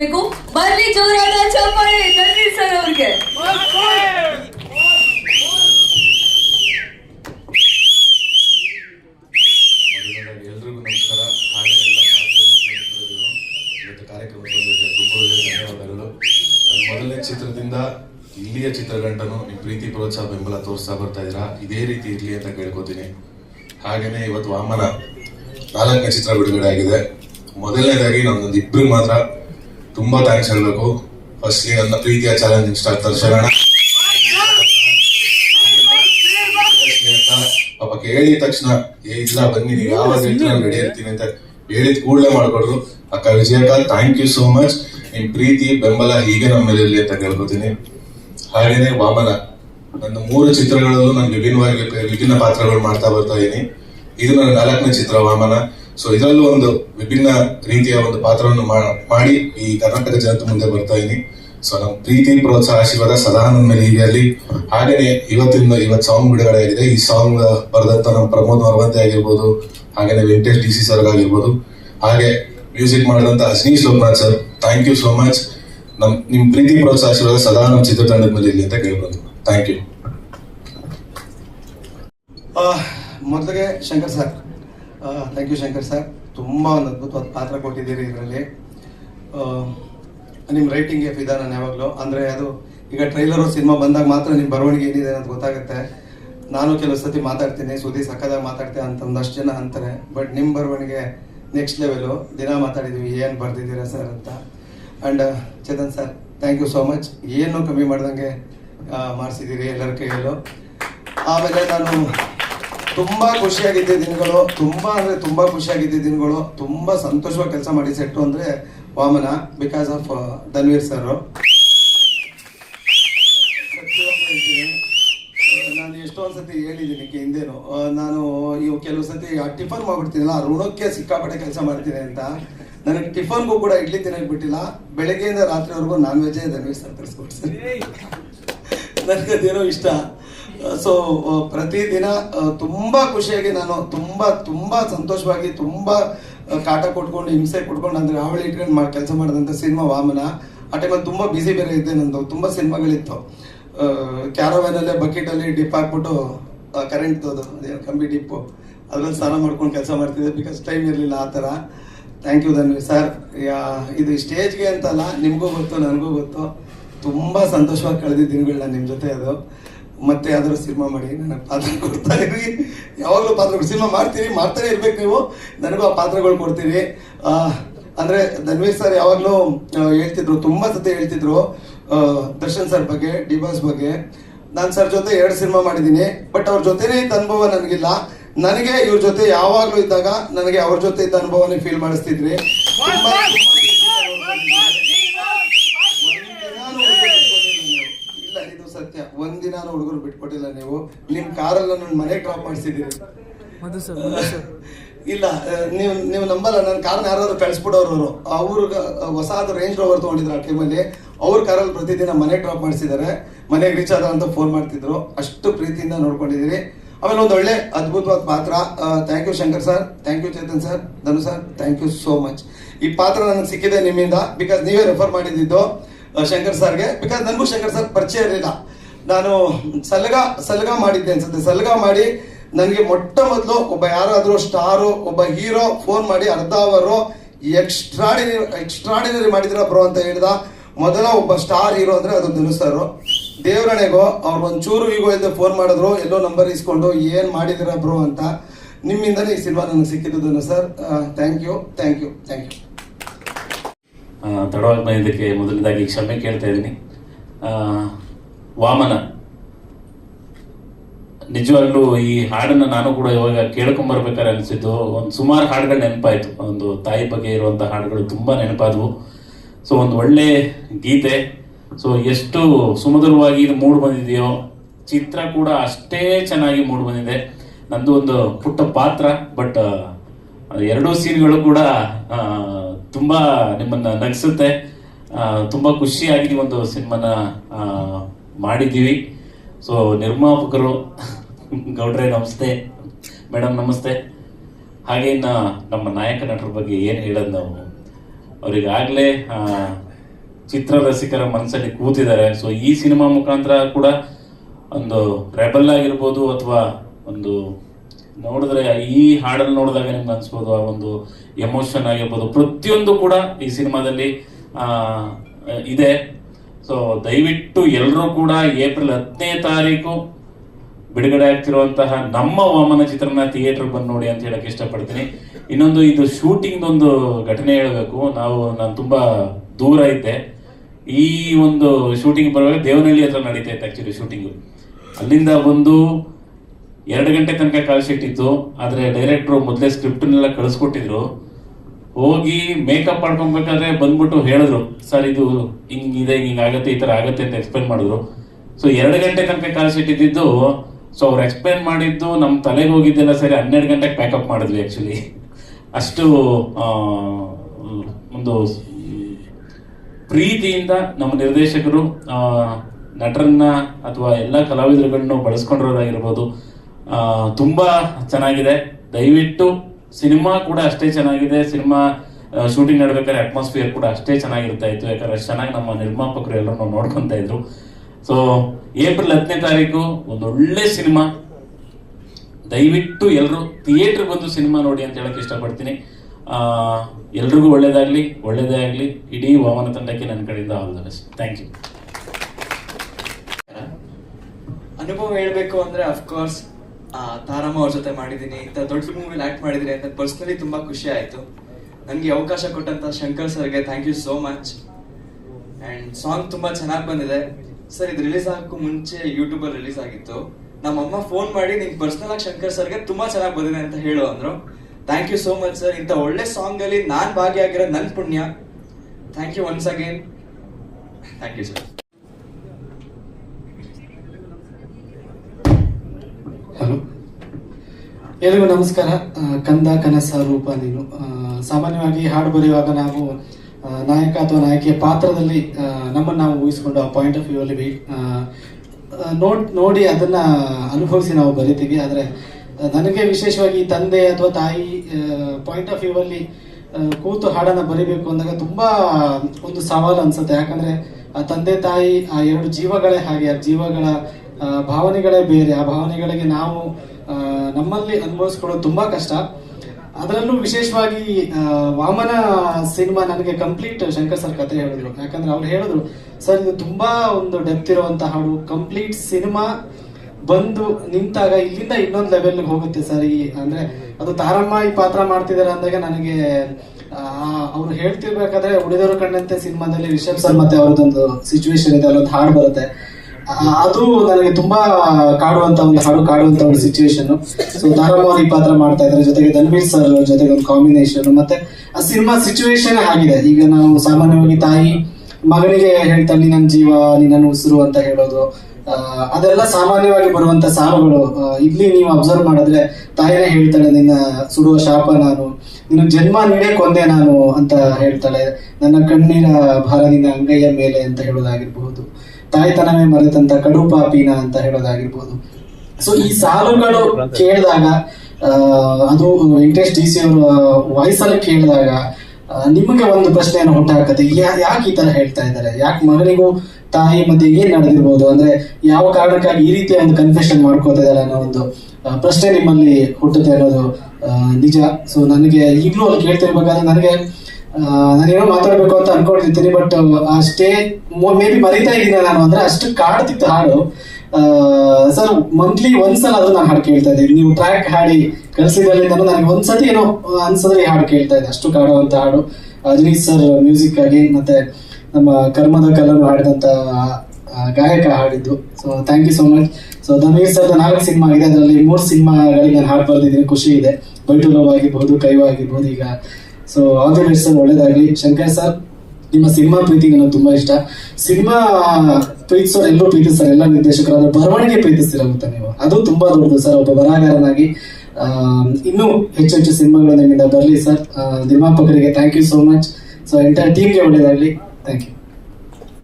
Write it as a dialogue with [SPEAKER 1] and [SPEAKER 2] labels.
[SPEAKER 1] ಬರ್ಲಿ ಜೋರಾದ ಚಪ್ಪಾಳೆ ತನ್ವೀರ್ ಸರ್ ಅವ್ರಿಗೆ.
[SPEAKER 2] ಎಲ್ರಿಗೂ ನಮಸ್ಕಾರ ಇವತ್ತು ಕಾರ್ಯಕ್ರಮಕ್ಕೆ ಧನ್ಯವಾದಗಳು ಮೊದಲನೇ ಚಿತ್ರದಿಂದ ಇಲ್ಲಿಯ ಚಿತ್ರಗಂಟನು ನಿಮ್ಮ ಪ್ರೀತಿ, ಪ್ರೋತ್ಸಾಹ, ಬೆಂಬಲ ತೋರಿಸ್ತಾ ಬರ್ತಾ ಇದ್ದೀರಾ? ಇದೇ ರೀತಿ ಇರಲಿ ಅಂತ ಕೇಳ್ಕೊತೀನಿ. ಹಾಗೇನೆ ಇವತ್ತು ವಾಮನ ನಾಲ್ಕನೇ ಚಿತ್ರ ಬಿಡುಗಡೆ ಆಗಿದೆ ಮೊದಲನೇದಾಗಿ ನಮ್ದೊಂದು ಇಬ್ಬರು ಮಾತ್ರ ತುಂಬಾ ಥ್ಯಾಂಕ್ಸ್ ಹೇಳಬೇಕು. ಫಸ್ಟ್ಲಿ ನನ್ನ ಪ್ರೀತಿಯ ಚಾಲೆಂಜಿಂಗ್ ಸ್ಟಾರ್ ಶರಣ ಪಾಪ ಕೇಳಿದ ತಕ್ಷಣ ಏ ಇಲ್ಲ ಬನ್ನಿ ನೀವು ಯಾವಾಗ ನಾನು ರೆಡಿ ಇರ್ತೀನಿ ಅಂತ ಹೇಳಿದ ಕೂಡಲೇ ಮಾಡ್ಕೊಡ್ರು ಅಕ್ಕ ವಿಜಯಕಾಲ್ ಥ್ಯಾಂಕ್ ಯು ಸೋ ಮಚ್ ನಿಮ್ ಪ್ರೀತಿ ಬೆಂಬಲ ಹೀಗೆ ನಮ್ಮ ಮೇಲೆ ಇರಲಿ ಅಂತ ಕೇಳ್ಕೊತೀನಿ. ಹಾಗೇನೆ ವಾಮನ ನನ್ನ ಮೂರು ಚಿತ್ರಗಳಲ್ಲೂ ನಾನು ವಿಭಿನ್ನವಾಗಿ ವಿಭಿನ್ನ ಪಾತ್ರಗಳು ಮಾಡ್ತಾ ಬರ್ತಾ ಇದ್ದೀನಿ ಇದು ನನ್ನ ನಾಲ್ಕನೇ ಚಿತ್ರ ವಾಮನ. ಸೊ ಇದರಲ್ಲೂ ಒಂದು ವಿಭಿನ್ನ ರೀತಿಯ ಒಂದು ಪಾತ್ರವನ್ನು ಮಾಡಿ ಈ ಕರ್ನಾಟಕ ಜನತೆ ಮುಂದೆ ಬರ್ತಾ ಇದ್ದೀನಿ ಸೊ ನಮ್ಮ ಪ್ರೀತಿ, ಪ್ರೋತ್ಸಾಹ, ಆಶೀರ್ವಾದ ಸದಾ ನನ್ನ ಮೇಲೆ ಹೀಗೆ ಅಲ್ಲಿ. ಹಾಗೇನೆ ಇವತ್ತಿನ ಇವತ್ತು ಸಾಂಗ್ ಬಿಡುಗಡೆ ಆಗಿದೆ ಈ ಸಾಂಗ್ ಬರೆದಂತ ನಮ್ಮ ಪ್ರಮೋದ್ ಮರವಂತೆ ಆಗಿರ್ಬೋದು ಹಾಗೇನೆ ವೆಂಕಟೇಶ್ ಡಿ ಸಿ ಸರ್ ಆಗಿರ್ಬೋದು ಹಾಗೆ ಮ್ಯೂಸಿಕ್ ಮಾಡಿದಂತ Ashneesh Loknath sir thank you so much ನಮ್, ನಿಮ್ ಪ್ರೀತಿ, ಪ್ರೋತ್ಸಾಹ, ಆಶೀರ್ವಾದ ಸದಾ ನಮ್ಮ ಚಿತ್ರತಂಡದ ಮೇಲೆ ಇಲ್ಲಿ ಅಂತ ಕೇಳ್ಬೋದು. ಥ್ಯಾಂಕ್ ಯು
[SPEAKER 3] ಮೊದಲಿಗೆ Shankar sir thank you Shankar sir ತುಂಬ ಒಂದು ಅದ್ಭುತವಾದ ಪಾತ್ರ ಕೊಟ್ಟಿದ್ದೀರಿ ಇದರಲ್ಲಿ. ನಿಮ್ಮ ರೈಟಿಂಗ್ಗೆ ಫಿದಾ ನಾನು ಯಾವಾಗಲೂ. ಅಂದರೆ ಅದು ಈಗ ಟ್ರೈಲರು ಸಿನಿಮಾ ಬಂದಾಗ ಮಾತ್ರ ನಿಮ್ಮ ಬರವಣಿಗೆ ಏನಿದೆ ಅಂತ ಗೊತ್ತಾಗುತ್ತೆ. ನಾನು ಕೆಲವು ಸತಿ ಮಾತಾಡ್ತೀನಿ ಸುದ್ದಿ ಸಕ್ಕದಾಗ ಮಾತಾಡ್ತೀನಿ ಅಂತ ಒಂದಷ್ಟು ಜನ ಅಂತಾರೆ. ಬಟ್ ನಿಮ್ಮ ಬರವಣಿಗೆ ನೆಕ್ಸ್ಟ್ ಲೆವೆಲು ದಿನ ಮಾತಾಡಿದ್ದೀವಿ ಏನು ಬರ್ದಿದ್ದೀರಾ ಸರ್ ಅಂತ. And Chetan sir thank you so much ಏನು ಕಮ್ಮಿ ಮಾಡ್ದಂಗೆ ಮಾಡಿಸಿದ್ದೀರಿ ಎಲ್ಲರ ಕೈಯಲ್ಲೂ. ಆಮೇಲೆ ನಾನು ತುಂಬಾ ಖುಷಿಯಾಗಿದ್ದ ದಿನಗಳು. ತುಂಬಾ ಅಂದ್ರೆ ತುಂಬಾ ಖುಷಿಯಾಗಿದ್ದ ದಿನಗಳು. ತುಂಬಾ ಸಂತೋಷವಾಗಿ ಕೆಲಸ ಮಾಡಿ ಸೆಟ್ಟು ಅಂದ್ರೆ Vamana because of Dhanveer sir ನಾನು ಎಷ್ಟೊಂದು ಸತಿ ಹೇಳಿದ್ದೀನಿ ಹಿಂದೇನು. ನಾನು ಇವು ಕೆಲವು ಸತಿ ಟಿಫನ್ ಮಾಡ್ಬಿಡ್ತೀನಲ್ಲ ಆ ಋಣಕ್ಕೆ ಸಿಕ್ಕಾಪಟ್ಟೆ ಕೆಲಸ ಮಾಡ್ತೀನಿ ಅಂತ. ನನಗೆ ಟಿಫನ್ಗೂ ಕೂಡ ಇಡ್ಲಿ ತಿನ್ನಕ್ ಬಿಟ್ಟಿಲ್ಲ. ಬೆಳಗ್ಗೆಯಿಂದ ರಾತ್ರಿವರೆಗೂ ನಾನ್ ವೆಜ್ಜೇ ಧನ್ವೀರ್ ಸರ್ ತರಿಸ್ಕೊಡ್ತೀನಿ ನನಗದೇನೋ ಇಷ್ಟ. ಸೊ ಪ್ರತಿದಿನ ತುಂಬ ಖುಷಿಯಾಗಿ ನಾನು ತುಂಬಾ ತುಂಬಾ ಸಂತೋಷವಾಗಿ ತುಂಬಾ ಕಾಟ ಕೊಟ್ಕೊಂಡು, ಹಿಂಸೆ ಕೊಟ್ಕೊಂಡು ಅಂದ್ರೆ ಅವಳಿ ಇಟ್ಕೊಂಡು ಮಾಡಿ ಕೆಲಸ ಮಾಡಿದಂಥ ಸಿನಿಮಾ ವಾಮನ. ಆ ಟೈಮಲ್ಲಿ ತುಂಬಾ ಬಿಸಿ ಬೇರೆ ಇದ್ದೆ ನಂದು. ತುಂಬಾ ಸಿನಿಮಾಗಳಿತ್ತು. ಬಕೆಟ್ ಬಕೆಟಲ್ಲಿ ಡಿಪ್ ಹಾಕ್ಬಿಟ್ಟು ಕರೆಂಟ್ ಅದು ಕಂಬಿ ಡಿಪ್ಪು ಅದ್ರಲ್ಲಿ ಸ್ನಾನ ಮಾಡ್ಕೊಂಡು ಕೆಲಸ ಮಾಡ್ತಿದ್ದೆ. ಬಿಕಾಸ್ ಟೈಮ್ ಇರಲಿಲ್ಲ ಆ ಥರ. ಥ್ಯಾಂಕ್ ಯು ಧನ್ವಿ ಸರ್ ಇದು ಸ್ಟೇಜ್ಗೆ ಅಂತಲ್ಲ, ನಿಮಗೂ ಗೊತ್ತು, ನನಗೂ ಗೊತ್ತು. ತುಂಬಾ ಸಂತೋಷವಾಗಿ ಕಳೆದಿದ್ದ ದಿನಗಳನ್ನ ನಿಮ್ಮ ಜೊತೆ ಅದು. ಮತ್ತೆ ಯಾವ್ದಾದ್ರು ಸಿನಿಮಾ ಮಾಡಿ ನನಗೆ ಪಾತ್ರ ಕೊಡ್ತಾ ಇರಿ. ಯಾವಾಗಲೂ ಪಾತ್ರಗಳು ಸಿನಿಮಾ ಮಾಡ್ತೀರಿ, ಮಾಡ್ತಾನೆ ಇರ್ಬೇಕು ನೀವು. ನನಗೂ ಆ ಪಾತ್ರಗಳು ಕೊಡ್ತೀರಿ. ಅಂದರೆ ಧನ್ವೀರ್ ಸರ್ ಯಾವಾಗಲೂ ಹೇಳ್ತಿದ್ರು, ತುಂಬಾ ಸತಿ ಹೇಳ್ತಿದ್ರು ದರ್ಶನ್ ಸರ್ ಬಗ್ಗೆ, ಡಿಬಾಸ್ ಬಗ್ಗೆ. ನಾನು ಸರ್ ಜೊತೆ ಎರಡು ಸಿನಿಮಾ ಮಾಡಿದ್ದೀನಿ, ಬಟ್ ಅವ್ರ ಜೊತೆನೇ ಇದ್ದ ಅನುಭವ ನನಗಿಲ್ಲ. ನನಗೆ ಇವ್ರ ಜೊತೆ ಯಾವಾಗಲೂ ಇದ್ದಾಗ ನನಗೆ ಅವ್ರ ಜೊತೆ ಇದ್ದ ಅನುಭವನೇ ಫೀಲ್ ಮಾಡಿಸ್ತಿದ್ರಿ ತುಂಬಾ- ಒಂದಿನಾನೂ ಹುಡುಗರು ಬಿಟ್ಕೊಟ್ಟಿಲ್ಲ ನೀವು. ಇಲ್ಲ ಇದು ಸತ್ಯ ಒಂದಿನ ಹುಡುಗರು ಬಿಟ್ಕೊಟ್ಟಿಲ್ಲ ನೀವು. ನಿಮ್ ಕಾರಲ್ಲ ನನ್ನ ಮನೆಗೆ drop ಮಾಡಿಸಿದ್ದೀರಿ.
[SPEAKER 4] Madhu sir Madhu sir.
[SPEAKER 3] ಇಲ್ಲ ನೀವು ನೀವು ನಂಬಲ್ಲ ನನ್ನ ಕಾರನ್ನ ಯಾರಾದ್ರು ಕಳಿಸ್ಬಿಡೋರು ಅವರು. ಹೊಸಾದ ರೇಂಜ್ ರೋವರ್ ತಗೊಂಡಿದ್ರು ಆ ಟೈಮಲ್ಲಿ ಅವ್ರ ಕಾರಲ್ಲಿ ಪ್ರತಿದಿನ ಮನೆ ಡ್ರಾಪ್ ಮಾಡಿಸಿದ್ದಾರೆ. ಮನೆಗೆ ರೀಚ್ ಆದ ಅಂತ ಫೋನ್ ಮಾಡ್ತಿದ್ರು. ಅಷ್ಟು ಪ್ರೀತಿಯಿಂದ ನೋಡ್ಕೊಂಡಿದ್ದೀರಿ. ಆಮೇಲೆ ಒಂದು ಒಳ್ಳೆ ಅದ್ಭುತವಾದ ಪಾತ್ರ. Thank you Shankar sir thank you Chetan sir Dhanu sir thank you so much ಈ ಪಾತ್ರ ನನಗೆ ಸಿಕ್ಕಿದೆ ನಿಮ್ಮಿಂದ ಬಿಕಾಸ್ ನೀವೇ ರೆಫರ್ ಮಾಡಿದ್ದು ಶಂಕರ್ ಸರ್ಗೆ. ಬಿಕಾಸ್ ನನಗೂ ಶಂಕರ್ ಸರ್ ಪರಿಚಯ ಇರಲಿಲ್ಲ. ನಾನು ಸಲಗ ಸಲಗ ಮಾಡಿದ್ದೆ ಅನ್ಸುತ್ತೆ. ಸಲಗ ಮಾಡಿ ನನಗೆ ಮೊಟ್ಟ ಮೊದಲು ಒಬ್ಬ ಯಾರಾದರೂ ಸ್ಟಾರು, ಒಬ್ಬ ಹೀರೋ ಫೋನ್ ಮಾಡಿ ಅರ್ಧ ಅವರು ಎಕ್ಸ್ಟ್ರಾಡಿನರಿ ಎಕ್ಸ್ಟ್ರಾಡಿನರಿ ಮಾಡಿದ್ರ ಬ್ರೋ ಅಂತ ಹೇಳಿದ. ಮೊದಲ ಒಬ್ಬ ಸ್ಟಾರ್ ಹೀರೋ ಅಂದರೆ ಅದು ಧನುಷ್ ಸರ್. ದೇವರಣೆಗೋ, ಅವ್ರು ಒಂಚೂರು ಈಗೋ ಎಂದು ಫೋನ್ ಮಾಡಿದ್ರು, ಎಲ್ಲೋ ನಂಬರ್ ಇಸ್ಕೊಂಡು ಏನು ಮಾಡಿದಿರ ಬ್ರೋ ಅಂತ. ನಿಮ್ಮಿಂದಲೇ ಈ ಸಿನಿಮಾ ನನಗೆ ಸಿಕ್ಕಿದ್ದು Dhanush sir. Thank you thank you thank you
[SPEAKER 5] ತಡವಾಗಿ ಬಂದಿದ್ದಕ್ಕೆ ಮೊದಲನೇದಾಗಿ ಕ್ಷಮೆ ಕೇಳ್ತಾ ಇದ್ದೀನಿ. ವಾಮನ. ನಿಜವಾಗ್ಲೂ ಈ ಹಾಡನ್ನ ನಾನು ಕೂಡ ಇವಾಗ ಕೇಳ್ಕೊಂಬರ್ಬೇಕಾದ್ರೆ ಅನಿಸಿದ್ದು, ಒಂದು ಸುಮಾರು ಹಾಡುಗಳು ನೆನಪಾಯಿತು. ಒಂದು ತಾಯಿ ಬಗ್ಗೆ ಇರುವಂಥ ಹಾಡುಗಳು ತುಂಬಾ ನೆನಪಾದವು. ಸೊ, ಒಂದು ಒಳ್ಳೆ ಗೀತೆ. ಸೊ, ಎಷ್ಟು ಸುಮಧುರವಾಗಿ ಇದು ಮೂಡ್ ಬಂದಿದೆಯೋ, ಚಿತ್ರ ಕೂಡ ಅಷ್ಟೇ ಚೆನ್ನಾಗಿ ಮೂಡ್ ಬಂದಿದೆ. ನಂದು ಒಂದು ಪುಟ್ಟ ಪಾತ್ರ, ಬಟ್ ಎರಡೂ ಸೀನ್ಗಳು ಕೂಡ ತುಂಬ ನಿಮ್ಮನ್ನ ನಗಿಸುತ್ತೆ. ತುಂಬಾ ಖುಷಿಯಾಗಿ ಒಂದು ಸಿನಿಮಾನ ಮಾಡಿದ್ದೀವಿ. ಸೊ ನಿರ್ಮಾಪಕರು, ಗೌಡ್ರೆ ನಮಸ್ತೆ. ಮೇಡಮ್ ನಮಸ್ತೆ. ಹಾಗೆ ಇನ್ನು ನಮ್ಮ ನಾಯಕ ನಟರ ಬಗ್ಗೆ ಏನು ಹೇಳೋದು ನಾವು? ಅವರಿಗಾಗಲೇ ಚಿತ್ರ ರಸಿಕರ ಮನಸ್ಸಲ್ಲಿ ಕೂತಿದ್ದಾರೆ. ಸೊ ಈ ಸಿನಿಮಾ ಮುಖಾಂತರ ಕೂಡ ಒಂದು ರೆಬಲ್ ಆಗಿರ್ಬೋದು ಅಥವಾ ಒಂದು ನೋಡಿದ್ರೆ ಈ ಹಾಡಲ್ಲಿ ನೋಡಿದಾಗ ನಿಮ್ಗೆ ಅನ್ಸ್ಬೋದು, ಆ ಒಂದು ಎಮೋಷನ್ ಆಗಿರ್ಬೋದು. ಪ್ರತಿಯೊಂದು ಕೂಡ ಈ ಸಿನಿಮಾದಲ್ಲಿ ಇದೆ. ಸೊ ದಯವಿಟ್ಟು ಎಲ್ಲರೂ ಕೂಡ ಏಪ್ರಿಲ್ ಹತ್ತನೇ ತಾರೀಕು ಬಿಡುಗಡೆ ಆಗ್ತಿರುವಂತಹ ನಮ್ಮ ವಾಮನ ಚಿತ್ರನ ಥಿಯೇಟರ್ ಬಂದು ನೋಡಿ ಅಂತ ಹೇಳಕ್ ಇಷ್ಟಪಡ್ತೀನಿ. ಇನ್ನೊಂದು, ಇದು ಶೂಟಿಂಗ್ ಒಂದು ಘಟನೆ ಹೇಳಬೇಕು. ನಾವು, ನಾನು ತುಂಬಾ ದೂರ ಇದ್ದೆ. ಈ ಒಂದು ಶೂಟಿಂಗ್ ಬರುವಾಗ ದೇವನಹಳ್ಳಿ ಹತ್ರ ನಡೀತಾ ಇತ್ತು ಆಕ್ಚುಲಿ ಶೂಟಿಂಗು. ಅಲ್ಲಿಂದ ಬಂದು ಎರಡು ಗಂಟೆ ತನಕ ಇತ್ತು. ಆದ್ರೆ ಡೈರೆಕ್ಟ್ರು ಮೊದಲೇ ಸ್ಕ್ರಿಪ್ಟನ್ನೆಲ್ಲ ಕಳಿಸ್ಕೊಟ್ಟಿದ್ರು. ಹೋಗಿ ಮೇಕಪ್ ಮಾಡ್ಕೊಬೇಕಾದ್ರೆ ಬಂದ್ಬಿಟ್ಟು ಹೇಳಿದ್ರು, ಸರ್, ಇದು ಹಿಂಗಿದೆ ಹಿಂಗ್ ಆಗತ್ತೆ, ಈ ತರ ಆಗತ್ತೆ ಅಂತ ಎಕ್ಸ್ಪ್ಲೈನ್ ಮಾಡಿದ್ರು. ಸೊ ಎರಡು ಗಂಟೆ ತನಕ ಕಾಲ್ ಶೀಟ್ ಇದ್ದಿದ್ದು ಸೊ ಅವ್ರು ಎಕ್ಸ್ಪ್ಲೈನ್ ಮಾಡಿದ್ದು ನಮ್ಮ ತಲೆಗೆ ಹೋಗಿದ್ದೆಲ್ಲ ಸರಿ, ಹನ್ನೆರಡು ಗಂಟೆಗೆ ಪ್ಯಾಕಪ್ ಮಾಡಿದ್ವಿ ಆಕ್ಚುಲಿ ಅಷ್ಟು ಒಂದು ಪ್ರೀತಿಯಿಂದ ನಮ್ಮ ನಿರ್ದೇಶಕರು ನಟರನ್ನ ಅಥವಾ ಎಲ್ಲ ಕಲಾವಿದರುಗಳನ್ನು ಬಳಸ್ಕೊಂಡಿರೋದಾಗಿರ್ಬೋದು ತುಂಬಾ ಚೆನ್ನಾಗಿದೆ. ದಯವಿಟ್ಟು ಸಿನಿಮಾ ಕೂಡ ಅಷ್ಟೇ ಚೆನ್ನಾಗಿದೆ. ಸಿನಿಮಾ ಶೂಟಿಂಗ್ ನಡ್ಬೇಕಾದ್ರೆ ಅಟ್ಮಾಸ್ಫಿಯರ್ ಕೂಡ ಅಷ್ಟೇ ಚೆನ್ನಾಗಿರ್ತಾ ಇತ್ತು. ಯಾಕಂದ್ರೆ ಚೆನ್ನಾಗಿ ನಮ್ಮ ನಿರ್ಮಾಪಕರು ಎಲ್ಲರೂ ನೋಡ್ಕೊಂತ ಇದ್ರು. ಸೊ ಏಪ್ರಿಲ್ ಹತ್ತನೇ ತಾರೀಕು ಒಂದೊಳ್ಳೆ ಸಿನಿಮಾ. ದಯವಿಟ್ಟು ಎಲ್ಲರೂ ಥಿಯೇಟರ್ ಬಂದು ಸಿನಿಮಾ ನೋಡಿ ಅಂತ ಹೇಳಕ್ ಇಷ್ಟಪಡ್ತೀನಿ. ಎಲ್ರಿಗೂ ಒಳ್ಳೇದಾಗ್ಲಿ, ಒಳ್ಳೇದೇ ಆಗಲಿ. ಇಡೀ ವಾಮನ ತಂಡಕ್ಕೆ ನನ್ನ ಕಡೆಯಿಂದ all the best. Thank you
[SPEAKER 6] ಅನುಭವ ಹೇಳ್ಬೇಕು ಅಂದ್ರೆ ಅಫ್ಕೋರ್ಸ್ ತಾರಮ್ಮ ಅವ್ರ ಜೊತೆ ಮಾಡಿದ್ದೀನಿ, ಇಂಥ ದೊಡ್ಡ ಮೂವಿಲಿ ಆಕ್ಟ್ ಮಾಡಿದ್ದೀನಿ ಅಂತ ಪರ್ಸ್ನಲಿ ತುಂಬಾ ಖುಷಿ ಆಯಿತು. ನನಗೆ ಅವಕಾಶ ಕೊಟ್ಟಂತ ಶಂಕರ್ ಸರ್ಗೆ thank you so much and song ತುಂಬಾ ಚೆನ್ನಾಗಿ ಬಂದಿದೆ. ಸರ್, ಇದು ರಿಲೀಸ್ ಆಗಕ್ಕೂ ಮುಂಚೆ ಯೂಟ್ಯೂಬಲ್ಲಿ ರಿಲೀಸ್ ಆಗಿತ್ತು. ನಮ್ಮಮ್ಮ ಫೋನ್ ಮಾಡಿ ನಿಂಗೆ ಪರ್ಸನಲ್ ಆಗಿ ಶಂಕರ್ ಸರ್ಗೆ ತುಂಬಾ ಚೆನ್ನಾಗಿ ಬಂದಿದೆ ಅಂತ ಹೇಳು ಅಂದ್ರು. Thank you so much sir ಇಂಥ ಒಳ್ಳೆ ಸಾಂಗ್ ಅಲ್ಲಿ ನಾನ್ ಭಾಗಿಯಾಗಿರೋ ನನ್ನ ಪುಣ್ಯ. Thank you once again thank you sir
[SPEAKER 7] ಎಲ್ರಿಗೂ ನಮಸ್ಕಾರ. ಕಂದ, ಕನಸ, ರೂಪ, ನೀನು. ಸಾಮಾನ್ಯವಾಗಿ ಹಾಡು ಬರೆಯುವಾಗ ನಾವು ನಾಯಕ ಅಥವಾ ನಾಯಕಿಯ ಪಾತ್ರದಲ್ಲಿ ನಮ್ಮನ್ನು ನಾವು ಊಹಿಸಿಕೊಂಡು ಆ ಪಾಯಿಂಟ್ ಆಫ್ ವ್ಯೂ ಅಲ್ಲಿ ನೋಡ್ ಅದನ್ನ ಅನುಭವಿಸಿ ನಾವು ಬರಿತೀವಿ. ಆದರೆ ನನಗೆ ವಿಶೇಷವಾಗಿ ತಂದೆ ಅಥವಾ ತಾಯಿ ಪಾಯಿಂಟ್ ಆಫ್ ವ್ಯೂ ಅಲ್ಲಿ ಕೂತು ಹಾಡನ್ನು ಬರಿಬೇಕು ಅಂದಾಗ ತುಂಬಾ ಒಂದು ಸವಾಲು ಅನ್ಸುತ್ತೆ. ಯಾಕಂದ್ರೆ, ಆ ತಂದೆ, ತಾಯಿ, ಆ ಎರಡು ಜೀವಗಳೇ ಹಾಗೆ. ಆ ಜೀವಗಳ ಭಾವನೆಗಳೇ ಬೇರೆ. ಆ ಭಾವನೆಗಳಿಗೆ ನಾವು ನಮ್ಮಲ್ಲಿ ಅನುಭವಿಸ್ಕೊಳ್ಳೋದು ತುಂಬಾ ಕಷ್ಟ. ಅದರಲ್ಲೂ ವಿಶೇಷವಾಗಿ ವಾಮನ ಸಿನಿಮಾ ನನಗೆ ಕಂಪ್ಲೀಟ್ ಶಂಕರ್ ಸರ್ ಕತೆ ಹೇಳಿದ್ರು. ಯಾಕಂದ್ರೆ ಅವ್ರು ಹೇಳಿದ್ರು, ಸರ್, ಇದು ತುಂಬಾ ಒಂದು ಡೆಪ್ತ್ ಇರುವಂತ ಹಾಡು. ಕಂಪ್ಲೀಟ್ ಸಿನಿಮಾ ಬಂದು ನಿಂತಾಗ ಇಲ್ಲಿಂದ ಇನ್ನೊಂದು ಲೆವೆಲ್ ಹೋಗುತ್ತೆ ಸರ್ ಈ, ಅಂದ್ರೆ ಅದು ತಾರಮ್ಮ ಈ ಪಾತ್ರ ಮಾಡ್ತಿದ್ದಾರೆ ಅಂದಾಗ ನನಗೆ ಅವ್ರು ಹೇಳ್ತಿರ್ಬೇಕಾದ್ರೆ ಉಳಿದವರು ಕಂಡಂತೆ ಸಿನಿಮಾದಲ್ಲಿ ರಿಷಬ್ ಸರ್ ಮತ್ತೆ ಅವ್ರದ್ದೊಂದು ಸಿಚುವೇಶನ್ ಇದೆ, ಅಲ್ಲೊಂದು ಹಾಡು ಬರುತ್ತೆ. ಅದು ನನಗೆ ತುಂಬಾ ಕಾಡುವಂತ ಒಂದು ಹಾಡು, ಕಾಡುವಂತ ಒಂದು ಸಿಚುವೇಶನ್ ಸೊ ತಾರಮ್ಮ ಈ ಪಾತ್ರ ಮಾಡ್ತಾ ಇದ್ದಾರೆ. ಜೊತೆಗೆ ಧನ್ವೀರ್ ಸರ್ ಜೊತೆಗೆ ಒಂದು ಕಾಂಬಿನೇಷನ್ ಮತ್ತೆ ಆ ಸಿನಿಮಾ ಸಿಚುವೇಶನ್ ಆಗಿದೆ. ಈಗ ನಾವು ಸಾಮಾನ್ಯವಾಗಿ ತಾಯಿ ಮಗನಿಗೆ ಹೇಳ್ತಾಳೆ ನೀ ನನ್ನ ಜೀವ, ನೀ ನನ್ನ ಉಸಿರು ಅಂತ ಹೇಳೋದು. ಅದೆಲ್ಲ ಸಾಮಾನ್ಯವಾಗಿ ಬರುವಂತ ಸಾಲುಗಳು ಇಲ್ಲಿ ನೀವು ಅಬ್ಸರ್ವ್ ಮಾಡಿದ್ರೆ ತಾಯಿನೇ ಹೇಳ್ತಾಳೆ, ನಿನ್ನ ಸುಡುವ ಶಾಪ ನಾನು ನಿನ್ನ ಜನ್ಮ ನೀಡೇ ಕೊಂದೆ ನಾನು ಅಂತ ಹೇಳ್ತಾಳೆ. ನನ್ನ ಕಣ್ಣಿನ ಭಾರ ನಿನ್ನ ಅಂಗೈಯ ಮೇಲೆ ಅಂತ ಹೇಳೋದಾಗಿರ್ಬಹುದು. ತಾಯ್ತನವೇ ಮರೆತಂತ ಕಡು ಪಾಪಿನ ಅಂತ ಹೇಳೋದಾಗಿರ್ಬೋದು. ಸೊ ಈ ಸಾಲುಗಳು ಕೇಳಿದಾಗ ಅದು ವೆಂಕಟೇಶ್ ಡಿ ಸಿ ಅವರ ವಾಯ್ಸ್ ಅಲ್ಲಿ ಕೇಳಿದಾಗ ನಿಮಗೆ ಒಂದು ಪ್ರಶ್ನೆಯನ್ನು ಹುಟ್ಟಾಕತ್ತೆ ಯಾಕೆ ಈ ತರ ಹೇಳ್ತಾ ಇದ್ದಾರೆ? ಯಾಕೆ ಮಗನಿಗೂ ತಾಯಿ ಮತ್ತೆ ಏನ್ ನಡೆದಿರ್ಬೋದು? ಅಂದ್ರೆ ಯಾವ ಕಾರಣಕ್ಕಾಗಿ ಈ ರೀತಿಯ ಒಂದು ಕನ್ಫೆಷನ್ ಮಾಡ್ಕೋತಾ ಇದ್ದಾರೆ ಅನ್ನೋ ಒಂದು ಪ್ರಶ್ನೆ ನಿಮ್ಮಲ್ಲಿ ಹುಟ್ಟುತ್ತೆ ಅನ್ನೋದು ನಿಜ. ಸೊ ನನಗೆ ಈಗಲೂ ಅಲ್ಲಿ ಕೇಳ್ತಿರ್ಬೇಕಾದ್ರೆ ನನಗೆ ನಾನೇನೋ ಮಾತಾಡ್ಬೇಕು ಅಂತ ಅನ್ಕೊಂಡಿರ್ತೀನಿ ಬಟ್ ಅಷ್ಟೇ ಮೇ ಬಿ ಮರಿತಾ ಇದ್ದೀನಿ ನಾನು ಅಂದ್ರೆ ಅಷ್ಟು ಕಾಡ್ತಿತ್ತು ಹಾಡು. ಸರ್ ಮಂತ್ಲಿ ಒಂದ್ಸಲ ಅದು ನಾನು ಹಾಡು ಕೇಳ್ತಾ ಇದ್ದೀನಿ. ನೀವು ಟ್ರ್ಯಾಕ್ ಹಾಡಿ ಕಳ್ಸಿದ್ರಲ್ಲಿಂದ ನನಗೆ ಒಂದ್ಸತಿ ಏನೋ ಅನ್ಸಿದ್ರೆ ಈ ಹಾಡು ಕೇಳ್ತಾ ಇದ್ದೆ ಅಷ್ಟು ಕಾಡುವಂತ ಹಾಡು. ಅಜನೀಶ್ ಸರ್ ಮ್ಯೂಸಿಕ್ ಆಗಿ ಮತ್ತೆ ನಮ್ಮ ಕರ್ಮದ ಕಲರ್ ಹಾಡಿದಂತ ಗಾಯಕ ಹಾಡಿದ್ದು. So thank you so much so Dhanveer sir ನಾಲ್ಕು ಸಿನಿಮಾ ಆಗಿದೆ. ಅದರಲ್ಲಿ ಮೂರು ಸಿನಿಮಾಗಳಿಗೆ ನಾನು ಹಾಡು ಬರೆದಿದ್ದೀನಿ. ಖುಷಿ ಇದೆ. ಬೈಟುಲವ್ ಆಗಿರ್ಬೋದು ಕೈವ ಈಗ so all the best sir ಒಳ್ಳೇದಾಗ್ಲಿ. ಶಂಕರ್ ಸರ್, ನಿಮ್ಮ ಸಿನಿಮಾ ಪ್ರೀತಿ ನನಗೆ ತುಂಬಾ ಇಷ್ಟ. ಸಿನಿಮಾ ಪ್ರೀತಿಸೋರು ಎಲ್ಲರೂ ಪ್ರೀತಿಸ್ತಾರೆ. ಎಲ್ಲ ನಿರ್ದೇಶಕರು ಬರವಣಿಗೆ ಬರವಣಿಗೆ ಪ್ರೀತಿಸ್ತಿರಂತ ನೀವು. ಅದು ತುಂಬಾ ದೊಡ್ಡದು ಸರ್. ಒಬ್ಬ ಬರಹಗಾರನಾಗಿ ಇನ್ನೂ ಹೆಚ್ಚು ಹೆಚ್ಚು ಸಿನಿಮಾಗಳು ನಿಮ್ಮಿಂದ ಬರಲಿ sir. ನಿರ್ಮಾಪಕರಿಗೆ thank you so much so entire ಟೀಮ್ಗೆ ಒಳ್ಳೇದಾಗ್ಲಿ. Thank you